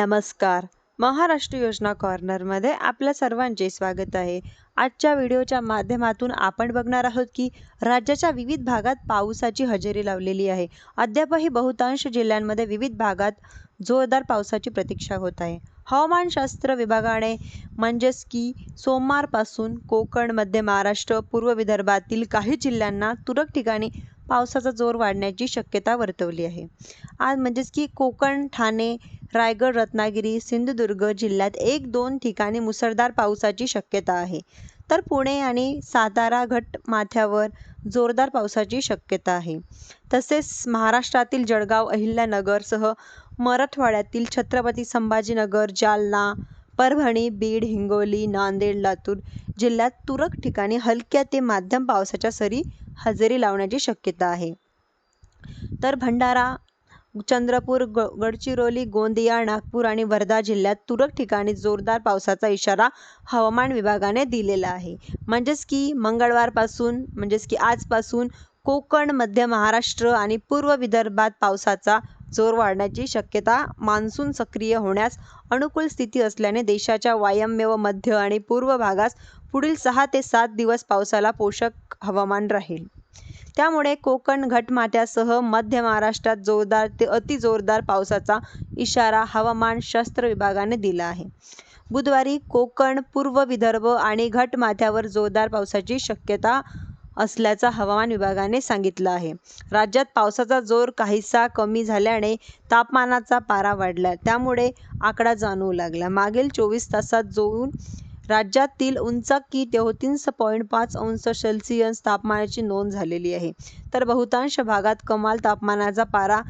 नमस्कार. महाराष्ट्र योजना कॉर्नरमध्ये आपल्या सर्वांचे स्वागत आहे. आजच्या व्हिडिओच्या माध्यमातून आपण बघणार आहोत की राज्याच्या विविध भागात पावसाची हजेरी लावलेली आहे. अद्यापही बहुतांश जिल्ह्यांमध्ये विविध भागात जोरदार पावसाची प्रतीक्षा होत आहे. हवामानशास्त्र विभागाने म्हणजेच की सोमवारपासून कोकण मध्य महाराष्ट्र पूर्व विदर्भातील काही जिल्ह्यांना तुरळक ठिकाणी पावसाचा जोर वाढण्याची शक्यता वर्तवली आहे. आज म्हणजेच की कोकण ठाणे रायगड रत्नागिरी सिंधुदुर्ग जिल्ह्यात एक दोन ठिकाणी मुसळधार पावसाची शक्यता आहे. तर पुणे आणि सातारा घाटमाथ्यावर जोरदार पावसाची शक्यता आहे. तसेच महाराष्ट्रातील जळगाव अहिल्यानगरसह मराठवाड्यातील छत्रपती संभाजीनगर जालना परभणी बीड हिंगोली नांदेड लातूर जिल्ह्यात तुरळक ठिकाणी हलक्या ते माध्यम पावसाच्या सरी हजेरी लावण्याची शक्यता आहे. तर भंडारा चंद्रपूर ग गडचिरोली गोंदिया नागपूर आणि वर्धा जिल्ह्यात तुरळक ठिकाणी जोरदार पावसाचा इशारा हवामान विभागाने दिलेला आहे. म्हणजेच की मंगळवारपासून म्हणजेच की आजपासून कोकण मध्य महाराष्ट्र आणि पूर्व विदर्भात पावसाचा जोर वाढण्याची शक्यता मान्सून सक्रिय होण्यास अनुकूल स्थिती असल्याने देशाच्या वायव्य व मध्य आणि पूर्व भागास पुढील सहा ते सात दिवस पावसाला पोषक हवामान राहील. त्यामुळे कोकण घटमाथ्यासह मध्य महाराष्ट्रात जोरदार ते अतिजोरदार पावसाचा इशारा हवामान शास्त्र विभागाने दिला आहे. बुधवारी कोकण पूर्व विदर्भ आणि घटमाथ्यावर जोरदार पावसाची शक्यता असल्याचा हवामान विभागाने सांगितलं आहे. राज्यात पावसाचा जोर काहीसा कमी झाल्याने तापमानाचा पारा वाढला त्यामुळे आकडा जाणवू लागला. मागील चोवीस तासात जोऊन राज्यातील उंचाकी तेहतीस पॉईंट पाच अंश सेल्सिअस तापमानाची नोंद झालेली आहे. तर बहुतांश भागात कमाल तापमानाचा पारा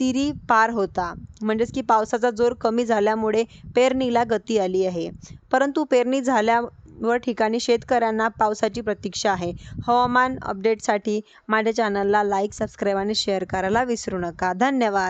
तिरी पार होता. म्हणजेच की पावसाचा जोर कमी झाल्यामुळे पेरणीला गती आली आहे. परंतु पेरणी झाल्या व ठिकाणी शेतकऱ्यांना पावसाची प्रतीक्षा आहे. हवामान अपडेटसाठी माझ्या चॅनलला लाईक सबस्क्राईब आणि शेअर करायला विसरू नका. धन्यवाद.